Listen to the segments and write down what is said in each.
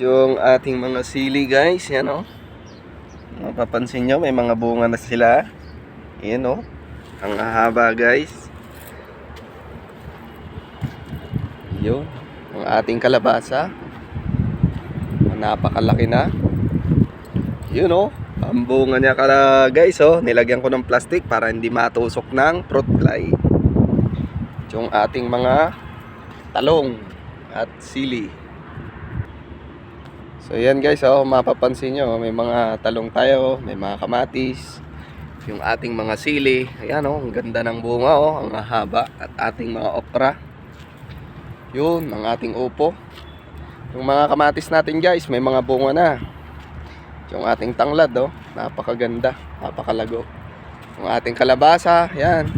yung ating mga sili guys. Yan o. Mapapansin nyo, may mga bunga na sila. Yan o. Ang haba guys. Yun. Ang ating kalabasa. Napakalaki na. Yun o. Ang bunga niya kala guys oh. Nilagyan ko ng plastic para hindi matusok ng fruit fly. Yung ating mga talong at sili. So yan guys, oh, mapapansin nyo, may mga talong tayo, may mga kamatis, yung ating mga sili. Ayan oh, ang ganda ng bunga oh, ang haba at ating mga okra. Yun, ang ating upo. Yung mga kamatis natin guys, may mga bunga na. Yung ating tanglad oh, napakaganda, napakalago. Yung ating kalabasa, yan.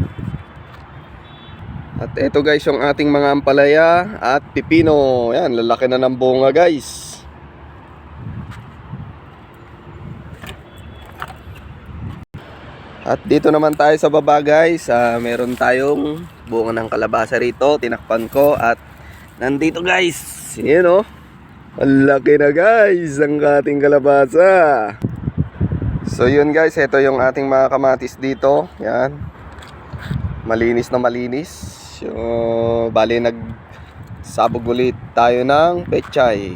At ito guys, yung ating mga ampalaya at pipino. Yan, lalaki na ng bunga guys. At dito naman tayo sa baba guys, ah, meron tayong bunga ng kalabasa rito, tinakpan ko at nandito guys, yun oh. Ang laki na guys, ang ating kalabasa. So yun guys, ito yung ating mga kamatis dito, yan. Malinis na malinis. So, bali nag sabog ulit tayo ng pechay.